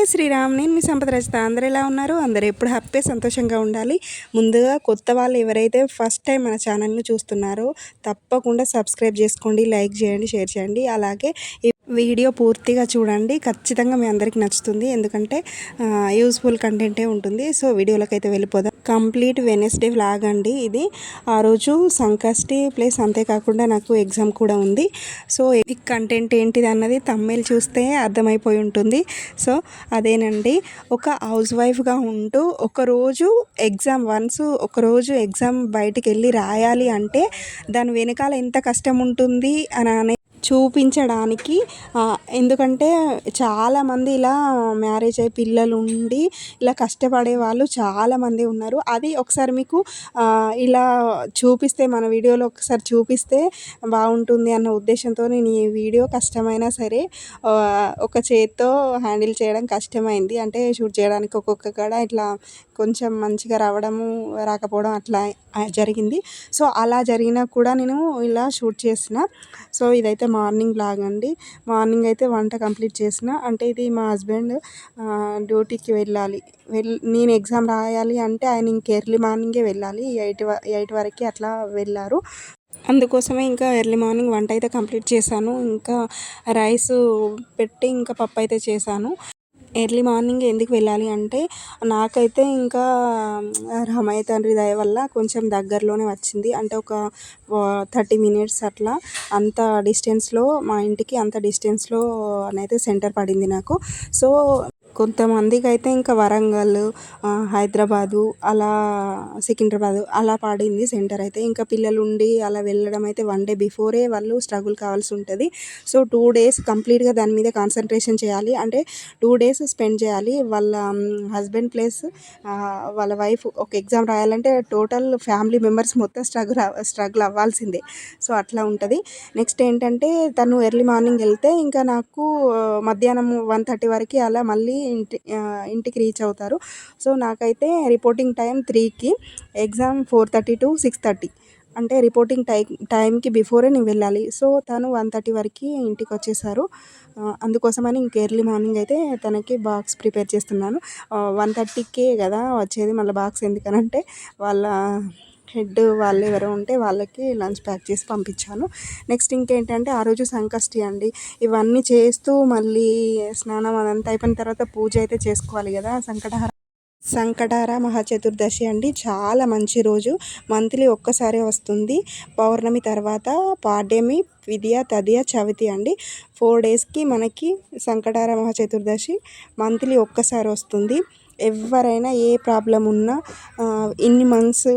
జై శ్రీరామ్ నేను మీ సంపద రచిత అందరు ఎలా ఉన్నారు? అందరు ఎప్పుడు హ్యాపీ సంతోషంగా ఉండాలి. ముందుగా కొత్త వాళ్ళు ఎవరైతే ఫస్ట్ టైం మన ఛానల్ని చూస్తున్నారో తప్పకుండా సబ్స్క్రైబ్ చేసుకోండి లైక్ చేయండి షేర్ చేయండి. అలాగే ఈ వీడియో పూర్తిగా చూడండి. ఖచ్చితంగా మీ అందరికీ నచ్చుతుంది. ఎందుకంటే యూస్ఫుల్ కంటెంటే ఉంటుంది. సో వీడియోలోకి అయితే వెళ్ళిపోదాం. కంప్లీట్ వెనస్డే ఫ్లాగ్ అండి ఇది. ఆ రోజు సంకష్టి ప్లస్ అంతేకాకుండా నాకు ఎగ్జామ్ కూడా ఉంది. సో ఈ కంటెంట్ ఏంటిది అన్నది తమ్మేలు చూస్తే అర్థమైపోయి ఉంటుంది. సో అదేనండి. ఒక హౌస్ వైఫ్గా ఉంటూ ఒకరోజు ఎగ్జామ్ వన్స్ ఒకరోజు ఎగ్జామ్ బయటికి వెళ్ళి రాయాలి అంటే దాని వెనకాల ఎంత కష్టం ఉంటుంది అని అనే చూపించడానికి ఎందుకంటే చాలామంది ఇలా మ్యారేజ్ అయ్యి పిల్లలు ఉండి ఇలా కష్టపడే వాళ్ళు చాలామంది ఉన్నారు. అది ఒకసారి మీకు ఇలా చూపిస్తే మన వీడియోలో ఒకసారి చూపిస్తే బాగుంటుంది అన్న ఉద్దేశంతో నేను ఈ వీడియో కష్టమైనా సరే ఒక చేత్తో హ్యాండిల్ చేయడం కష్టమైంది. అంటే షూట్ చేయడానికి ఒక్కొక్క కాడ ఇట్లా కొంచెం మంచిగా రావడము రాకపోవడం అట్లా జరిగింది. సో అలా జరిగినా కూడా నేను ఇలా షూట్ చేసిన. సో ఇదైతే మార్నింగ్ బ్లాగ్ అండి. మార్నింగ్ అయితే వంట కంప్లీట్ చేసిన. అంటే ఇది మా హస్బెండ్ డ్యూటీకి వెళ్ళాలి. వెళ్ నేను ఎగ్జామ్ రాయాలి అంటే ఆయన ఇంక ఎర్లీ మార్నింగే వెళ్ళాలి. ఎయిట్ ఎయిట్ వరకు అట్లా వెళ్ళారు. అందుకోసమే ఇంకా ఎర్లీ మార్నింగ్ వంట అయితే కంప్లీట్ చేశాను. ఇంకా రైస్ పెట్టి ఇంకా పప్పు అయితే చేశాను. ఎర్లీ మార్నింగ్ ఎందుకు వెళ్ళాలి అంటే నాకైతే ఇంకా రమయ్య తండ్రి దయ వల్ల కొంచెం దగ్గరలోనే వచ్చింది. అంటే ఒక థర్టీ మినిట్స్ అట్లా అంత డిస్టెన్స్లో మా ఇంటికి అంత డిస్టెన్స్లో అయితే సెంటర్ పడింది నాకు. సో కొంతమందికి అయితే ఇంకా వరంగల్ హైదరాబాదు అలా సికింద్రాబాదు అలా పడింది సెంటర్ అయితే. ఇంకా పిల్లలు ఉండి అలా వెళ్ళడం అయితే వన్ డే బిఫోరే వాళ్ళు స్ట్రగుల్ కావాల్సి ఉంటుంది. సో టూ డేస్ కంప్లీట్గా దాని మీద కాన్సన్ట్రేషన్ చేయాలి. అంటే టూ డేస్ స్పెండ్ చేయాలి. వాళ్ళ హస్బెండ్ ప్లస్ వాళ్ళ వైఫ్ ఒక ఎగ్జామ్ రాయాలంటే టోటల్ ఫ్యామిలీ మెంబర్స్ మొత్తం స్ట్రగుల్ స్ట్రగుల్ అవ్వాల్సిందే. సో అట్లా ఉంటుంది. నెక్స్ట్ ఏంటంటే తను ఎర్లీ మార్నింగ్ వెళ్తే ఇంకా నాకు మధ్యాహ్నం వన్ థర్టీ వరకు అలా మళ్ళీ ఇంటి ఇంటికి రీచ్ అవుతారు. సో నాకైతే రిపోర్టింగ్ టైం త్రీకి exam four thirty to six thirty. అంటే రిపోర్టింగ్ టైం టైంకి బిఫోరే నేను వెళ్ళాలి. సో తను వన్ థర్టీ వరకు ఇంటికి వచ్చేసారు. అందుకోసమని ఇంక ఎర్లీ మార్నింగ్ అయితే తనకి బాక్స్ ప్రిపేర్ చేస్తున్నాను. వన్ థర్టీకే కదా వచ్చేది. మళ్ళీ బాక్స్ ఎందుకనంటే వాళ్ళ హెడ్ వాళ్ళు ఎవరో ఉంటే వాళ్ళకి లంచ్ ప్యాక్ చేసి పంపించాను. నెక్స్ట్ ఇంకేంటంటే ఆ రోజు సంకష్టి అండి. ఇవన్నీ చేస్తూ మళ్ళీ స్నానం అదంతా అయిపోయిన తర్వాత పూజ అయితే చేసుకోవాలి కదా. సంకటహార సంకటార మహాచతుర్దశి అండి. చాలా మంచి రోజు. మంత్లీ ఒక్కసారే వస్తుంది. పౌర్ణమి తర్వాత పాడ్యమి విద్య తదియ చవితి అండి. ఫోర్ డేస్కి మనకి సంకటార మహాచతుర్దశి మంత్లీ ఒక్కసారి వస్తుంది. ఎవరైనా ఏ ప్రాబ్లం ఉన్నా ఇన్ని మంత్స్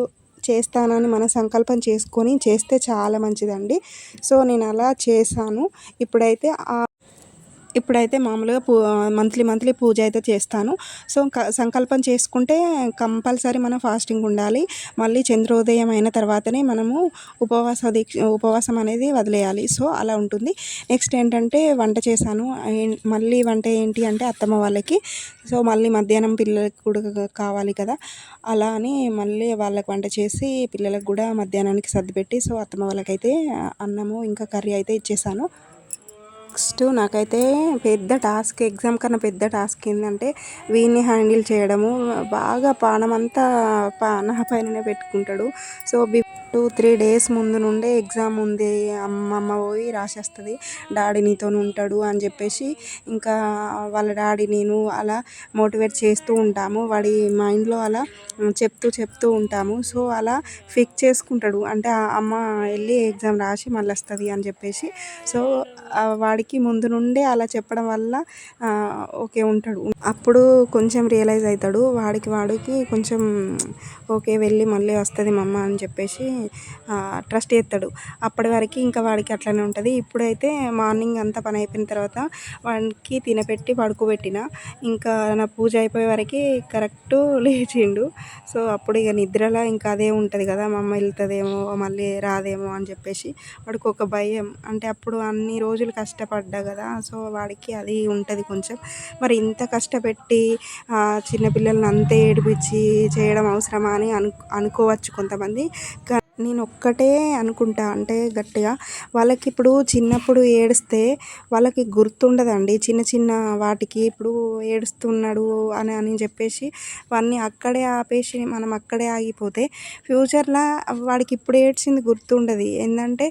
చేస్తానని మన సంకల్పం చేసుకొని చేస్తే చాలా మంచిదండి. సో నేను అలా చేశాను. ఇప్పుడైతే ఇప్పుడైతే మామూలుగా పూ మంత్లీ మంత్లీ పూజ అయితే చేస్తాను. సో సంకల్పం చేసుకుంటే కంపల్సరీ మనం ఫాస్టింగ్ ఉండాలి. మళ్ళీ చంద్రోదయం అయిన తర్వాతనే మనము ఉపవాస దీక్ష ఉపవాసం అనేది వదిలేయాలి. సో అలా ఉంటుంది. నెక్స్ట్ ఏంటంటే వంట చేశాను. మళ్ళీ వంట ఏంటి అంటే అత్తమ్మ వాళ్ళకి. సో మళ్ళీ మధ్యాహ్నం పిల్లలకి కూడా కావాలి కదా. అలా అని మళ్ళీ వాళ్ళకి వంట చేసి పిల్లలకు కూడా మధ్యాహ్నానికి సర్దిపెట్టి సో అత్తమ్మ వాళ్ళకైతే అన్నము ఇంకా కర్రీ అయితే ఇచ్చేసాను నెక్స్ట్ నాకైతే పెద్ద టాస్క్ ఎగ్జామ్ కన్నా పెద్ద టాస్క్ ఏంటంటే వీన్ని హ్యాండిల్ చేయడము. బాగా పానం అంతా నా పైననే పెట్టుకుంటాడు. సో బి టూ త్రీ డేస్ ముందు నుండే ఎగ్జామ్ ఉంది. అమ్మమ్మ పోయి రాసేస్తుంది. డాడీ నీతో ఉంటాడు అని చెప్పేసి ఇంకా వాళ్ళ డాడీ నేను అలా మోటివేట్ చేస్తూ ఉంటాము. వాడి మైండ్లో అలా చెప్తూ చెప్తూ ఉంటాము. సో అలా ఫిక్స్ చేసుకుంటాడు. అంటే అమ్మ వెళ్ళి ఎగ్జామ్ రాసి మళ్ళీ వస్తుంది అని చెప్పేసి. సో వాడికి ముందు నుండే అలా చెప్పడం వల్ల ఓకే ఉంటాడు. అప్పుడు కొంచెం రియలైజ్ అవుతాడు వాడికి వాడికి కొంచెం ఓకే వెళ్ళి మళ్ళీ వస్తుంది మమ్మ అని చెప్పేసి ట్రస్ట్ చేస్తాడు. అప్పటి వరకు ఇంకా వాడికి అట్లనే ఉంటుంది. ఇప్పుడైతే మార్నింగ్ అంతా పని అయిపోయిన తర్వాత వాడికి తినపెట్టి పడుకోబెట్టిన. ఇంకా నా పూజ అయిపోయే వరకు కరెక్ట్ లేచిండు. సో అప్పుడు ఇక నిద్రలో ఇంకా అదే ఉంటుంది కదా మా అమ్మ వెళ్తుందేమో మళ్ళీ రాదేమో అని చెప్పేసి వాడికి ఒక భయం. అంటే అప్పుడు అన్ని రోజులు కష్టపడ్డా కదా సో వాడికి అది ఉంటుంది కొంచెం. మరి ఇంత కష్టపెట్టి చిన్నపిల్లల్ని అంతే ఏడిపించి చేయడం అవసరమా అని అను అనుకోవచ్చు కొంతమంది. నేను ఒక్కటే అనుకుంటా. అంటే గట్టిగా వాళ్ళకి ఇప్పుడు చిన్నప్పుడు ఏడిస్తే వాళ్ళకి గుర్తుండదండి. చిన్న చిన్న వాటికి ఇప్పుడు ఏడుస్తున్నాడు అని అని చెప్పేసి వాడిని అక్కడే ఆపేసి మనం అక్కడే ఆగిపోతే ఫ్యూచర్లో వాడికి ఇప్పుడు ఏడ్చింది గుర్తుండదు. ఏంటంటే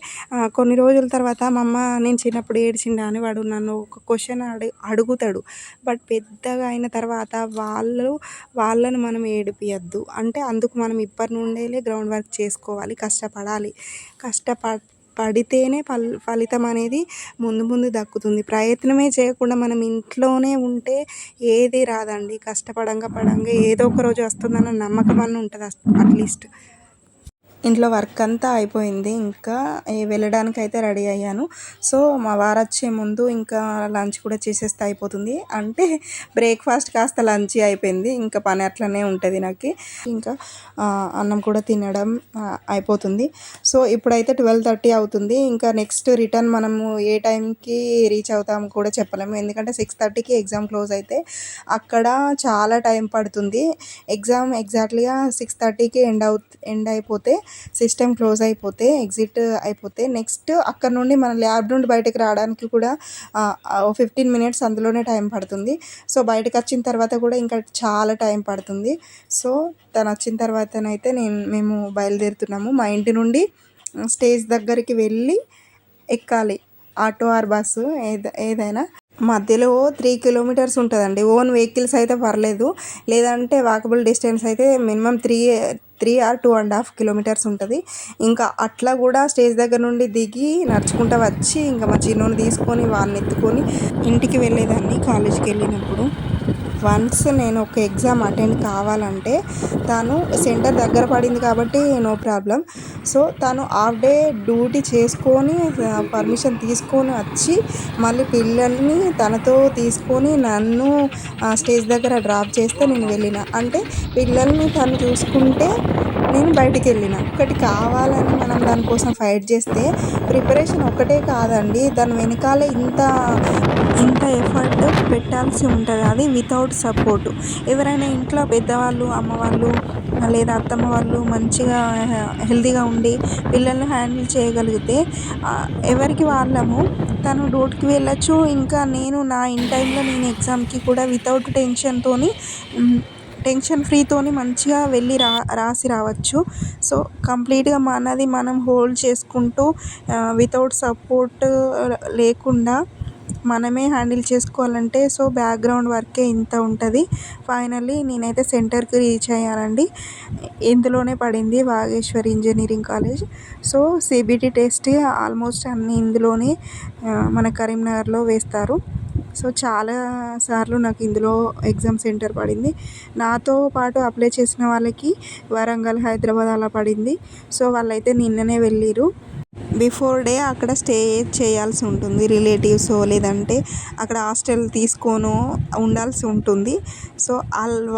కొన్ని రోజుల తర్వాత మా అమ్మ నేను చిన్నప్పుడు ఏడ్చిండా అని వాడు నన్ను ఒక క్వశ్చన్ అడు అడుగుతాడు. బట్ పెద్దగా అయిన తర్వాత వాళ్ళు వాళ్ళను మనం ఏడిపియద్దు. అంటే అందుకు మనం ఇప్పటి నుండే గ్రౌండ్ వర్క్ చేసుకోవాలి. కష్టపడాలి. కష్టప పడితేనే ఫల్ ఫలితం అనేది ముందు ముందు దక్కుతుంది. ప్రయత్నమే చేయకుండా మనం ఇంట్లోనే ఉంటే ఏది రాదండి. కష్టపడంగా పడంగా ఏదో ఒక రోజు వస్తుందన్న నమ్మకం అన్న ఉంటుంది అట్లీస్ట్. ఇంట్లో వర్క్ అంతా అయిపోయింది. ఇంకా వెళ్ళడానికి అయితే రెడీ అయ్యాను. సో మా వారు వచ్చే ముందు ఇంకా లంచ్ కూడా చేసేస్తే అయిపోతుంది. అంటే బ్రేక్ఫాస్ట్ కాస్త లంచ్ అయిపోయింది. ఇంకా పని అట్లనే ఉంటుంది నాకు. ఇంకా అన్నం కూడా తినడం అయిపోతుంది. సో ఇప్పుడైతే ట్వెల్వ్ థర్టీ అవుతుంది. ఇంకా నెక్స్ట్ రిటర్న్ మనము ఏ టైంకి రీచ్ అవుతాము కూడా చెప్పలేము. ఎందుకంటే సిక్స్ థర్టీకి ఎగ్జామ్ క్లోజ్ అయితే అక్కడ చాలా టైం పడుతుంది. ఎగ్జామ్ ఎగ్జాక్ట్లీగా సిక్స్ థర్టీకి ఎండ్ అవు ఎండ్ అయిపోతే సిస్టమ్ క్లోజ్ అయిపోతే ఎగ్జిట్ అయిపోతే నెక్స్ట్ అక్కడ నుండి మన ల్యాబ్ నుండి బయటకు రావడానికి కూడా ఫిఫ్టీన్ మినిట్స్ అందులోనే టైం పడుతుంది. సో బయటకు వచ్చిన తర్వాత కూడా ఇంకా చాలా టైం పడుతుంది. సో తను వచ్చిన తర్వాతనైతే నేను మేము బయలుదేరుతున్నాము. మా ఇంటి నుండి స్టేజ్ దగ్గరికి వెళ్ళి ఎక్కాలి. ఆటో ఆర్ బస్సు ఏద ఏదైనా. మధ్యలో త్రీ కిలోమీటర్స్ ఉంటుందండి. ఓన్ వెహికల్స్ అయితే పర్లేదు. లేదంటే వాకబుల్ డిస్టెన్స్ అయితే minimum three three or two and half kilometres ఉంటుంది. ఇంకా అట్లా కూడా స్టేజ్ దగ్గర నుండి దిగి నడుచుకుంటూ వచ్చి ఇంకా మా చిన్నోని తీసుకొని వాళ్ళని ఎత్తుకొని ఇంటికి వెళ్ళేదాన్ని కాలేజీకి వెళ్ళినప్పుడు. వన్స్ నేను ఒక ఎగ్జామ్ అటెండ్ కావాలంటే తను సెంటర్ దగ్గర పడింది కాబట్టి నో ప్రాబ్లం. సో తను హాఫ్ డే డ్యూటీ చేసుకొని పర్మిషన్ తీసుకొని వచ్చి మళ్ళీ పిల్లల్ని తనతో తీసుకొని నన్ను స్టేజ్ దగ్గర డ్రాప్ చేస్తే నేను వెళ్ళిన. అంటే పిల్లల్ని తను చూసుకుంటే నేను బయటికి వెళ్ళిన ఒకటి కావాలని మనం దానికోసం ఫైట్ చేస్తే ప్రిపరేషన్ ఒకటే కాదండి. దాని వెనకాలే ఇంత ఇంత ఎఫర్ట్ పెట్టాల్సి ఉంటుంది. అది వితౌట్ సపోర్ట్. ఎవరైనా ఇంట్లో పెద్దవాళ్ళు అమ్మవాళ్ళు లేదా అత్తమ్మ వాళ్ళు మంచిగా హెల్తీగా ఉండి పిల్లల్ని హ్యాండిల్ చేయగలిగితే ఎవరికి వాళ్ళము? తను డ్యూటీకి వెళ్ళచ్చు. ఇంకా నేను నా ఇన్ టైంలో నేను ఎగ్జామ్కి కూడా వితౌట్ టెన్షన్తో టెన్షన్ ఫ్రీతోని మంచిగా వెళ్ళి రా రాసి రావచ్చు. సో కంప్లీట్గా మనది మనం హోల్డ్ చేసుకుంటూ వితౌట్ సపోర్ట్ లేకుండా మనమే హ్యాండిల్ చేసుకోవాలంటే సో బ్యాక్గ్రౌండ్ వర్కే ఇంత ఉంటుంది. ఫైనల్లీ నేనైతే సెంటర్కి రీచ్ అయ్యానండి. ఇందులోనే పడింది Vageshwar engineering college so CBT test almost అన్నీ ఇందులోనే మన కరీంనగర్లో వేస్తారు. సో చాలా సార్లు నాకు ఇందులో ఎగ్జామ్ సెంటర్ పడింది. నాతో పాటు అప్లై చేసిన వాళ్ళకి వరంగల్ హైదరాబాద్ అలా పడింది. సో వాళ్ళైతే నిన్ననే వెళ్ళిరు బిఫోర్ డే అక్కడ స్టే చేయాల్సి ఉంటుంది. రిలేటివ్స్ లేదంటే అక్కడ హాస్టల్ తీసుకోను ఉండాల్సి ఉంటుంది. సో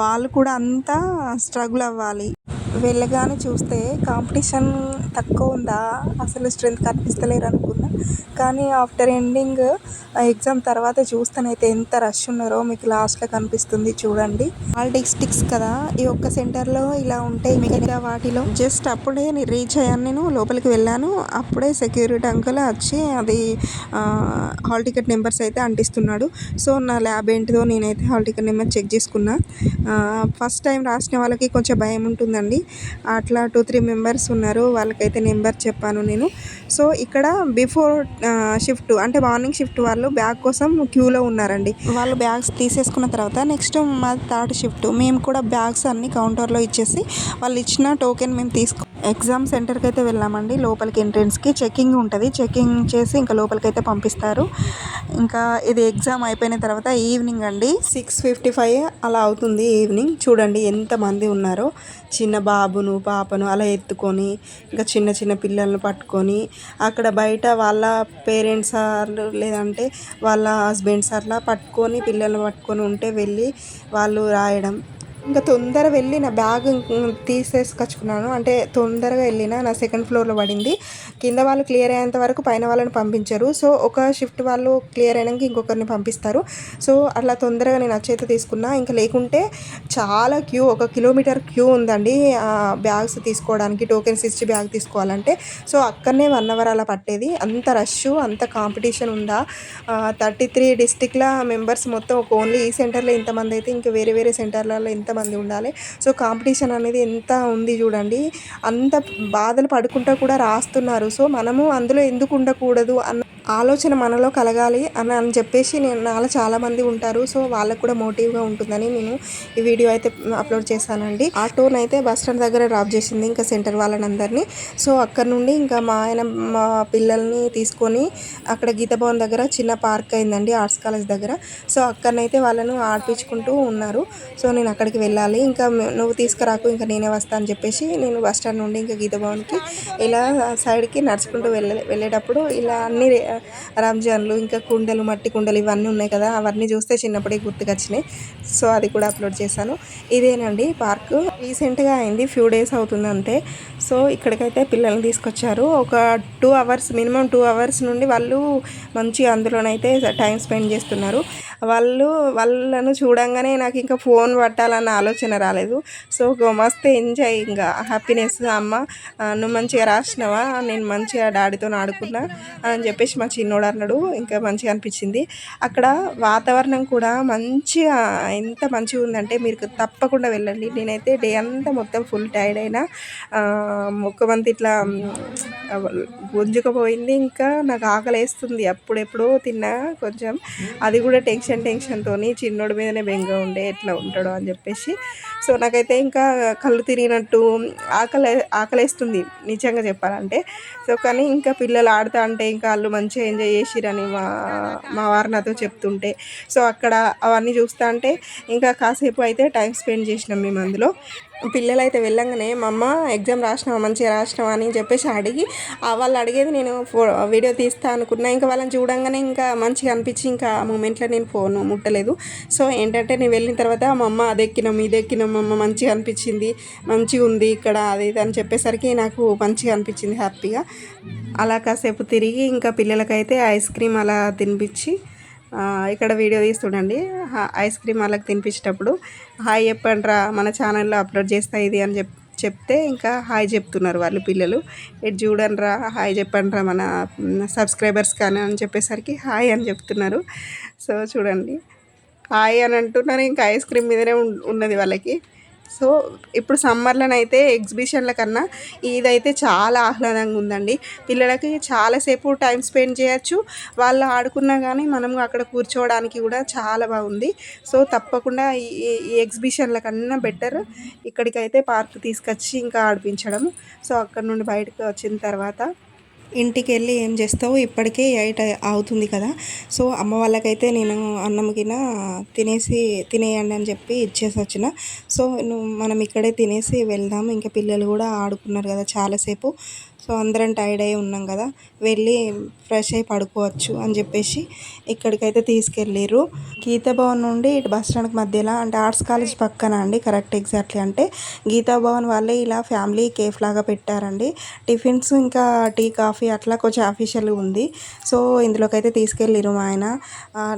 వాళ్ళు కూడా అంతా స్ట్రగుల్ అవ్వాలి. వెళ్ళగానే చూస్తే కాంపిటీషన్ తక్కువ ఉందా? అసలు స్ట్రెంత్ కనిపిస్తలేరు అనుకున్నా. కానీ ఆఫ్టర్ ఎండింగ్ ఎగ్జామ్ తర్వాత చూస్తేనైతే ఎంత రష్ ఉన్నారో మీకు లాస్ట్లో కనిపిస్తుంది చూడండి. ఆల్ డిస్టిక్స్ కదా ఈ ఒక్క సెంటర్లో ఇలా ఉంటాయి మిగతా వాటిలో. జస్ట్ అప్పుడే రీచ్ అయ్యాను నేను లోపలికి వెళ్ళాను. అప్పుడే సెక్యూరిటీ అంకుల్ వచ్చి అది హాల్ టికెట్ నెంబర్స్ అయితే అంటిస్తున్నాడు. సో నా ల్యాబ్ ఏంటిదో నేనైతే హాల్ టికెట్ నెంబర్ చెక్ చేసుకున్నా. ఫస్ట్ టైం రాసిన వాళ్ళకి కొంచెం భయం ఉంటుందండి. అట్లా టూ త్రీ మెంబర్స్ ఉన్నారు. వాళ్ళకైతే నెంబర్ చెప్పాను నేను. సో ఇక్కడ బిఫోర్ షిఫ్ట్ అంటే మార్నింగ్ షిఫ్ట్ వాళ్ళు బ్యాగ్ కోసం క్యూలో ఉన్నారండి. వాళ్ళు బ్యాగ్స్ తీసేసుకున్న తర్వాత నెక్స్ట్ మా థర్డ్ షిఫ్ట్ మేము కూడా బ్యాగ్స్ అన్ని కౌంటర్లో ఇచ్చేసి వాళ్ళు ఇచ్చిన టోకెన్ మేము తీసుకు ఎగ్జామ్ సెంటర్కి అయితే వెళ్ళామండి. లోపలికి ఎంట్రెన్స్కి చెకింగ్ ఉంటుంది. చెకింగ్ చేసి ఇంకా లోపలికి అయితే పంపిస్తారు. ఇంకా ఇది ఎగ్జామ్ అయిపోయిన తర్వాత ఈవినింగ్ అండి. సిక్స్ ఫిఫ్టీ ఫైవ్ అలా అవుతుంది ఈవినింగ్. చూడండి ఎంతమంది ఉన్నారో. చిన్న బాబును పాపను అలా ఎత్తుకొని ఇంకా చిన్న చిన్న పిల్లలను పట్టుకొని అక్కడ బయట వాళ్ళ పేరెంట్స్ సార్లు లేదంటే వాళ్ళ హస్బెండ్స్ అట్లా పట్టుకొని పిల్లలను పట్టుకొని ఉంటే వెళ్ళి వాళ్ళు రాయడం ఇంకా తొందర వెళ్ళి నా బ్యాగ్ తీసేసుకొచ్చుకున్నాను. అంటే తొందరగా వెళ్ళిన నా సెకండ్ ఫ్లోర్లో పడింది. కింద వాళ్ళు క్లియర్ అయ్యేంత వరకు పైన వాళ్ళని పంపించరు. సో ఒక షిఫ్ట్ వాళ్ళు క్లియర్ అయినాక ఇంకొకరిని పంపిస్తారు. సో అట్లా తొందరగా నేను వచ్చైతే తీసుకున్నా. ఇంకా లేకుంటే చాలా క్యూ ఒక కిలోమీటర్ క్యూ ఉందండి. బ్యాగ్స్ తీసుకోవడానికి టోకెన్స్ ఇచ్చి బ్యాగ్ తీసుకోవాలంటే. సో అక్కడనే వన్ అవర్ అలా పట్టేది. అంత రష్ అంత కాంపిటీషన్ ఉందా? థర్టీ త్రీ డిస్టిక్ల మెంబర్స్ మొత్తం ఒక ఓన్లీ ఈ సెంటర్లో ఇంతమంది అయితే ఇంకా వేరే వేరే సెంటర్లలో ఇంత ఎంతమంది ఉండాలి? సో కాంపిటీషన్ అనేది ఎంత ఉంది చూడండి. అంత బాధలు పడుకుంటా కూడా రాస్తున్నారు. సో మనము అందులో ఎందుకు ఉండకూడదు అన్న ఆలోచన మనలో కలగాలి అని అని చెప్పేసి నేను నాలో చాలామంది ఉంటారు. సో వాళ్ళకు కూడా మోటివ్గా ఉంటుందని నేను ఈ వీడియో అయితే అప్లోడ్ చేశానండి. ఆటోని అయితే బస్ స్టాండ్ దగ్గర డ్రాప్ చేసింది ఇంకా సెంటర్ వాళ్ళని అందరినీ సో అక్కడ నుండి ఇంకా మా ఆయన మా పిల్లల్ని తీసుకొని అక్కడ గీతభవన్ దగ్గర చిన్న పార్క్ అయిందండి ఆర్ట్స్ కాలేజ్ దగ్గర. సో అక్కడనైతే వాళ్ళను ఆడిపించుకుంటూ ఉన్నారు. సో నేను అక్కడికి వెళ్ళాలి. ఇంకా నువ్వు తీసుకురాకు ఇంకా నేనే వస్తా అని చెప్పేసి నేను బస్ స్టాండ్ నుండి ఇంకా గీతభవన్కి ఇలా సైడ్కి నడుచుకుంటూ వెళ్ళే వెళ్ళేటప్పుడు ఇలా అన్ని రంజాన్లు ఇంకా కుండలు మట్టి కుండలు ఇవన్నీ ఉన్నాయి కదా అవన్నీ చూస్తే చిన్నప్పుడే గుర్తుకొచ్చినాయి. సో అది కూడా అప్లోడ్ చేశాను. ఇదేనండి పార్క్. రీసెంట్గా అయింది ఫ్యూ డేస్ అవుతుంది అంతే. సో ఇక్కడికైతే పిల్లల్ని తీసుకొచ్చారు. ఒక two hours minimum two hours నుండి వాళ్ళు మంచిగా అందులోనైతే టైం స్పెండ్ చేస్తున్నారు. వాళ్ళు వాళ్ళను చూడంగానే నాకు ఇంకా ఫోన్ పట్టాలన్న ఆలోచన రాలేదు. సో మస్తు ఎంజాయ్ ఇంకా. హ్యాపీనెస్ అమ్మ నువ్వు మంచిగా రాసినావా? నేను మంచిగా డాడీతో ఆడుకున్నా అని చెప్పేసి మా చిన్నోడు అన్నాడు. ఇంకా మంచిగా అనిపించింది. అక్కడ వాతావరణం కూడా మంచిగా ఎంత మంచిగా ఉందంటే మీరు తప్పకుండా వెళ్ళండి. నేనైతే డే అంతా మొత్తం ఫుల్ టైర్డ్ అయినా మొక్కమంతి ఇట్లా గుంజుకపోయింది. ఇంకా నాకు ఆకలి వేస్తుంది అప్పుడెప్పుడో తిన్నా కొంచెం. అది కూడా టెన్షన్ టెన్షన్తో చిన్నోడి మీదనే బెంగ ఉండే ఎట్లా ఉంటాడో అని చెప్పేసి. సో నాకైతే ఇంకా కళ్ళు తిరిగినట్టు ఆకలి ఆకలేస్తుంది నిజంగా చెప్పాలంటే. సో కానీ ఇంకా పిల్లలు ఆడుతా అంటే ఇంకా వాళ్ళు మంచిగా ఎంజాయ్ చేసిరని మా మా వారు నాతో చెప్తుంటే. సో అక్కడ అవన్నీ చూస్తా అంటే ఇంకా కాసేపు అయితే టైం స్పెండ్ చేసినాం మేము అందులో. పిల్లలు అయితే వెళ్ళంగానే మా అమ్మ ఎగ్జామ్ రాసినావా? మంచిగా రాసినావా? అని చెప్పేసి అడిగి వాళ్ళు అడిగేది నేను ఫో వీడియో తీస్తా అనుకున్నా. ఇంకా వాళ్ళని చూడంగానే ఇంకా మంచిగా అనిపించి ఇంకా ఆ మూమెంట్లో నేను ఫోన్ ముట్టలేదు. సో ఏంటంటే నేను వెళ్ళిన తర్వాత మా అమ్మ అది ఎక్కినాం ఇది ఎక్కినాం అమ్మ మంచిగా అనిపించింది. మంచిగా ఉంది ఇక్కడ అది ఇది అని చెప్పేసరికి నాకు మంచిగా అనిపించింది హ్యాపీగా. అలా కాసేపు తిరిగి ఇంకా పిల్లలకైతే ఐస్ క్రీమ్ అలా తినిపించి ఇక్కడ వీడియో తీస్తుండండి ఐస్ క్రీమ్ వాళ్ళకి తినిపించేటప్పుడు హాయ్ చెప్పండిరా మన ఛానల్లో అప్లోడ్ చేస్తా ఇది అని చెప్ చెప్తే ఇంకా హాయ్ చెప్తున్నారు వాళ్ళు పిల్లలు. ఇటు చూడండిరా హాయ్ చెప్పండిరా మన సబ్స్క్రైబర్స్ కానీ అని చెప్పేసరికి హాయ్ అని చెప్తున్నారు. సో చూడండి. హాయ్ అని అంటున్నారు ఇంకా ఐస్ క్రీమ్ మీదనే ఉన్నది వాళ్ళకి. సో ఇప్పుడు సమ్మర్లోనైతే ఎగ్జిబిషన్ల కన్నా ఇదైతే చాలా ఆహ్లాదంగా ఉందండి. పిల్లలకి చాలాసేపు టైం స్పెండ్ చేయొచ్చు. వాళ్ళు ఆడుకున్నా కానీ మనం అక్కడ కూర్చోవడానికి కూడా చాలా బాగుంది. సో తప్పకుండా ఈ ఎగ్జిబిషన్ల కన్నా బెటర్ ఇక్కడికైతే పార్క్ తీసుకొచ్చి ఇంకా ఆడిపించడం. సో అక్కడ నుండి బయటకు వచ్చిన తర్వాత ఇంటికి వెళ్ళి ఏం చేస్తావు? ఇప్పటికే ఎయిట్ అవుతుంది కదా. సో అమ్మ వాళ్ళకైతే నేను అన్నం కింద తినేసి తినేయండి అని చెప్పి ఇచ్చేసి వచ్చిన. సో మనం ఇక్కడే తినేసి వెళ్దాం. ఇంకా పిల్లలు కూడా ఆడుకున్నారు కదా చాలాసేపు. సో అందరం టైర్డ్ అయి ఉన్నాం కదా వెళ్ళి ఫ్రెష్ అయి పడుకోవచ్చు అని చెప్పేసి ఇక్కడికైతే తీసుకెళ్ళారు గీతాభవన్ నుండి ఇటు బస్ స్టాండ్కి మధ్యలో అంటే ఆర్ట్స్ కాలేజ్ పక్కన అండి కరెక్ట్ ఎగ్జాక్ట్లీ అంటే గీతాభవన్ వాళ్ళే ఇలా ఫ్యామిలీ కేఫ్ లాగా పెట్టారండి. టిఫిన్స్ ఇంకా టీ కాఫీ అట్లా కొంచెం అఫీషియల్గా ఉంది. సో ఇందులోకైతే తీసుకెళ్ళారు మా ఆయన.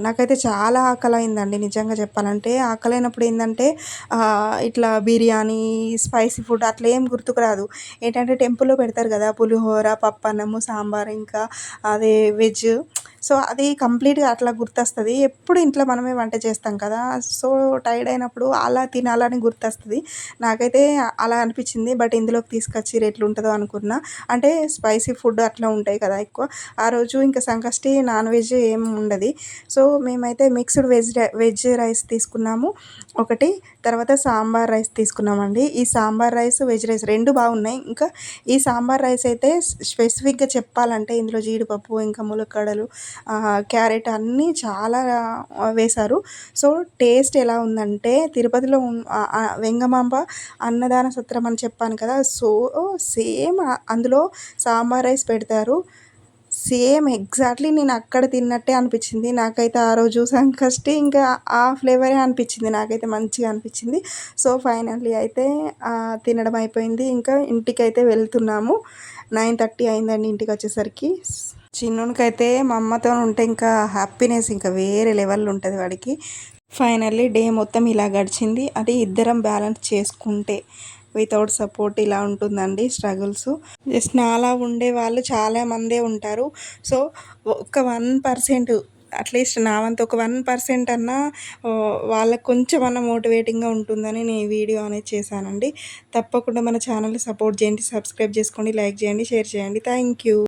నాకైతే చాలా ఆకలి అయిందండి నిజంగా చెప్పాలంటే. ఆకలి అయినప్పుడు ఏంటంటే ఇట్లా బిర్యానీ స్పైసీ ఫుడ్ అట్లా ఏం గుర్తుకు రాదు. ఏంటంటే టెంపుల్లో పెడతారు కదా పులిహోర పప్పన్నము సాంబార్ ఇంకా అదే వెజ్. సో అది కంప్లీట్గా అట్లా గుర్తొస్తుంది. ఎప్పుడు ఇంట్లో మనమే వంట చేస్తాం కదా సో టైర్డ్ అయినప్పుడు అలా తినాలని గుర్తొస్తుంది. నాకైతే అలా అనిపించింది బట్ ఇందులోకి తీసుకొచ్చి ఎట్లుంటుందో అనుకున్నా. అంటే స్పైసీ ఫుడ్ అట్లా ఉంటాయి కదా ఎక్కువ. ఆ రోజు ఇంకా సంకష్టి నాన్ వెజ్ ఏం ఉండదు. సో మేమైతే మిక్స్డ్ వెజ్ వెజ్ రైస్ తీసుకున్నాము. ఒకటి తర్వాత సాంబార్ రైస్ తీసుకున్నామండి. ఈ సాంబార్ రైస్ వెజ్ రైస్ రెండు బాగున్నాయి. ఇంకా ఈ సాంబార్ రైస్ అయితే స్పెసిఫిక్గా చెప్పాలంటే ఇందులో జీడిపప్పు ఇంకా ములక్కడలు క్యారెట్ అన్నీ చాలా వేశారు. సో టేస్ట్ ఎలా ఉందంటే తిరుపతిలో వెంగమాంబ అన్నదాన సత్రం అని చెప్పాను కదా సో సేమ్ అందులో సాంబార్ రైస్ పెడతారు. సేమ్ ఎగ్జాక్ట్లీ నేను అక్కడ తిన్నట్టే అనిపించింది. నాకైతే ఆ రోజు సంకష్టి ఇంకా ఆ ఫ్లేవరే అనిపించింది. నాకైతే మంచిగా అనిపించింది. సో ఫైనల్లీ అయితే తినడం అయిపోయింది. ఇంకా ఇంటికి అయితే వెళ్తున్నాము. నైన్ థర్టీ అయిందండి ఇంటికి వచ్చేసరికి చిన్నునికైతే మా అమ్మతో ఉంటే ఇంకా హ్యాపీనెస్ ఇంకా వేరే లెవెల్ ఉంటుంది వాడికి. ఫైనల్లీ డే మొత్తం ఇలా గడిచింది. అది ఇద్దరం బ్యాలెన్స్ చేసుకుంటే వితౌట్ సపోర్ట్ ఇలా ఉంటుందండి స్ట్రగుల్స్ జస్ట్ నాలా ఉండే వాళ్ళు చాలా మందే ఉంటారు. సో ఒక వన్ పర్సెంట్ అట్లీస్ట్ నా వంతు ఒక వన్ పర్సెంట్ అన్నా వాళ్ళకు కొంచెం అన్న మోటివేటింగ్గా ఉంటుందని నేను ఈ వీడియో అనేది చేశానండి. తప్పకుండా మన ఛానల్ని సపోర్ట్ చేయండి సబ్స్క్రైబ్ చేసుకోండి లైక్ చేయండి షేర్ చేయండి. Thank you